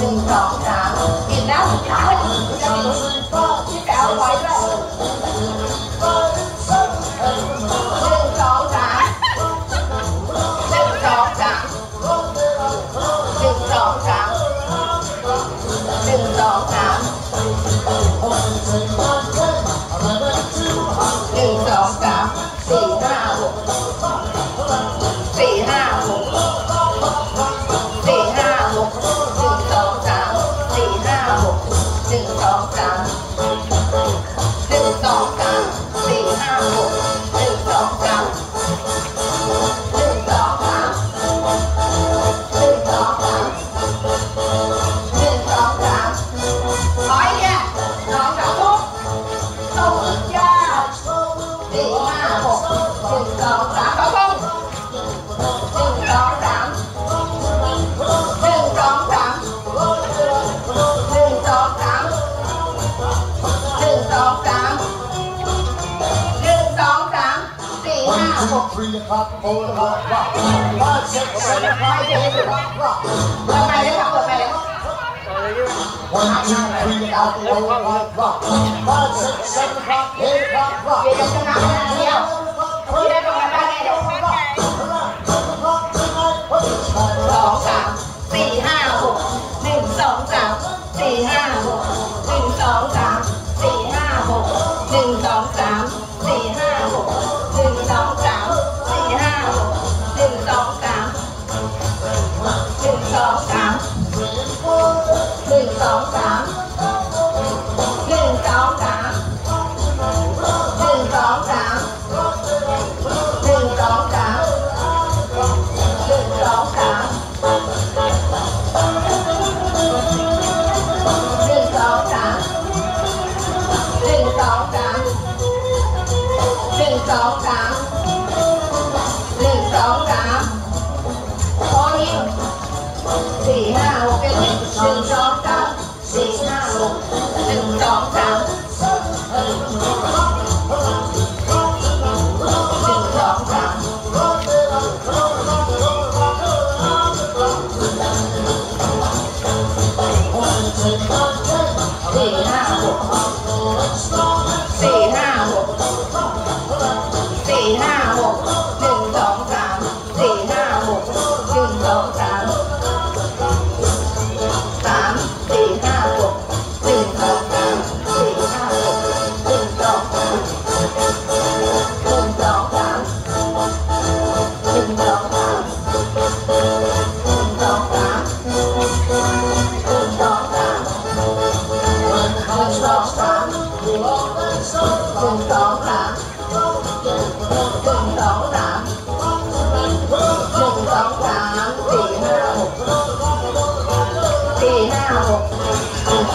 หนึ่งสองสามอีกแล้วอีกแล้ว หนึ่งสองสามหนึ่งสองสาม o'clock, 3 o'clock, 4 o'clock, rock. o'clock, 8 o'clock, rock. 9, o'clock, o'clock, 4 o'clock, rock. o'clock, 8 o'clock, rock.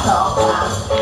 No,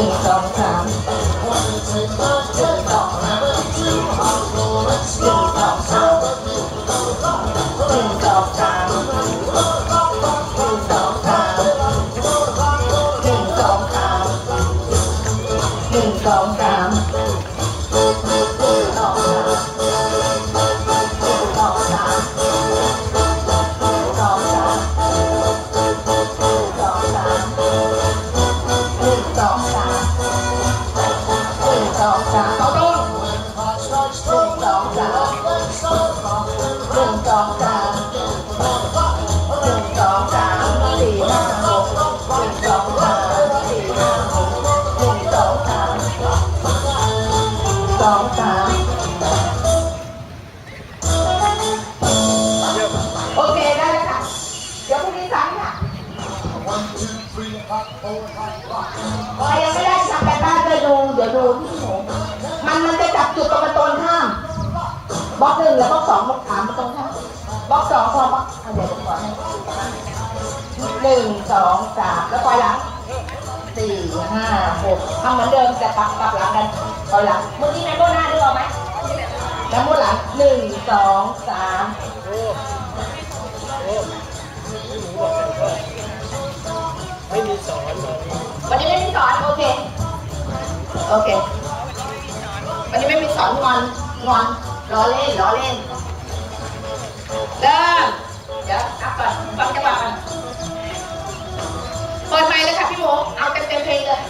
นึ่งสองสามหนึ่งสองสมหนึ่งสองสามหนึ่งสองสามหนึ่งสอหนึ่งสองสามหนึ่งสองสามหนึ่งสองสามหนึ่งสองสาม Oye, mira, San Bernardo. ดูเดี๋ยวดูที่หนมันมันจะจับจุดตรงมันตรงข้ามบล็อกหนึ่งแล้วบล็อกสองบล็อกสามตรงข้ามบล็อกสองพอบล็อกเดี๋ยวผมขอให้หนึ่งสองสามแล้วปล่อยหลังสี่ห้าหกทำเหมือนเดิมแต่ปรับปรับหลังกันปล่อยหลังมือกี้แม่โบหน้าด้วยเอาไหมแล้วโบหลังหนึ่งสองสาม โอเค วันนี้ไม่มีสอนงอนงอนล้อเล่นล้อเล่น เริ่ม เดี๋ยวอัพก่อนฟังจังหวะก่อนเปิดไมค์เลยค่ะพี่หมูเอาเต็มเต็มเพลงเลย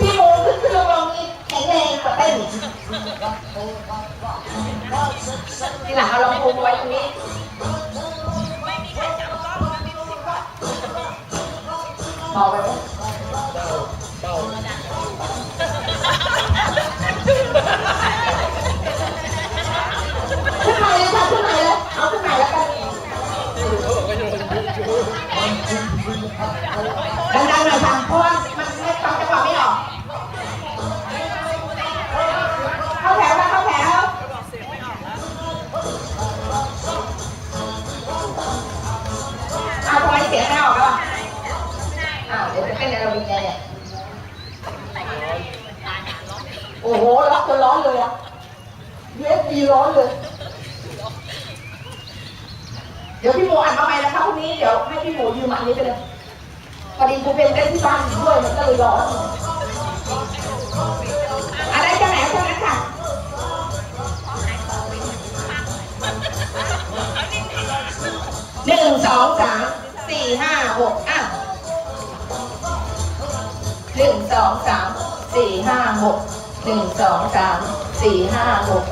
พี่หมูขึ้นขึ้นลงลงนี่แข็งแรงกว่าเต้นทีหลังเอาลำโพงไว้ตรงนี้มองไปไหม กจนร้อนเลยอะ USB ร้อนเลย เดี๋ยวพี่หมูอ่านมาใหม่นะคะพรุ่งนี้เดี๋ยวให้พี่หมูยืมอันนี้ไปเลยพอดีครูเป็นเล่นที่บ้านด้วยมันก็เลยร้อนอะไรจะไหนเท่านั้นค่ะหนึ่งสองสามสี่ห้าหกอะหนึ่งสองสามสี่ห้าหก หนึ่งสองสามสี่ห้าหก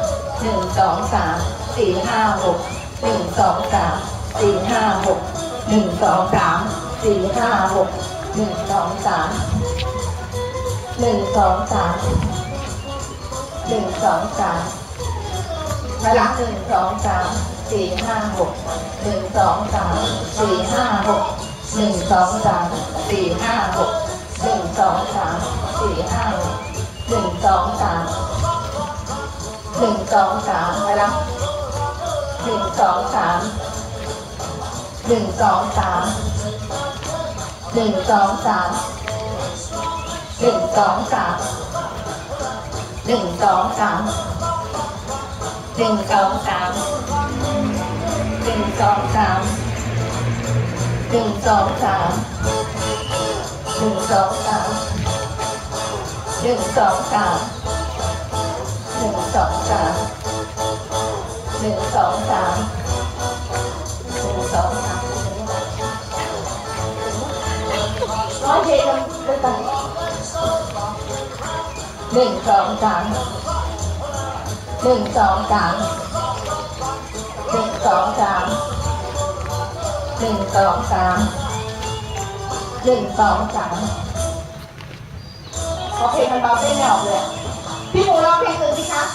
หนึ่งสองสามสี่ห้าหกหนึ่งสองสามสี่ห้าหกหนึ่งสองสามสี่ห้าหกหนึ่งสองสามหนึ่งสองสามหนึ่งสองสามเวลาหนึ่งสองสามสี่ห้าหกหนึ่งสองสามสี่ห้าหกหนึ่งสองสามสี่ห้าหกหนึ่งสองสามสี่ห้าหก องสามหนึ่งสองสามเวลาหนึ่งสองสามหนึ่งสองสามหนึ่งสองสามหนึ่งสองสามหนึ่งสองสามหนึ่งสองสามหนึ่งสองสามหนึ่งสองสามหนึ่งสองสาม หนึ่งสองสามหนึ่งสองสามหนึ่งสองสามหนึ่งสองสามร้อยเพลงด้วยกันหนึ่งสองสามหนึ่งสองสามหนึ่งสองสามหนึ่งสองสามหนึ่งสองสาม เพลงมันเบาเต้นไม่ออกเลยพี่หมูร้องเพลงอื่นสิคะ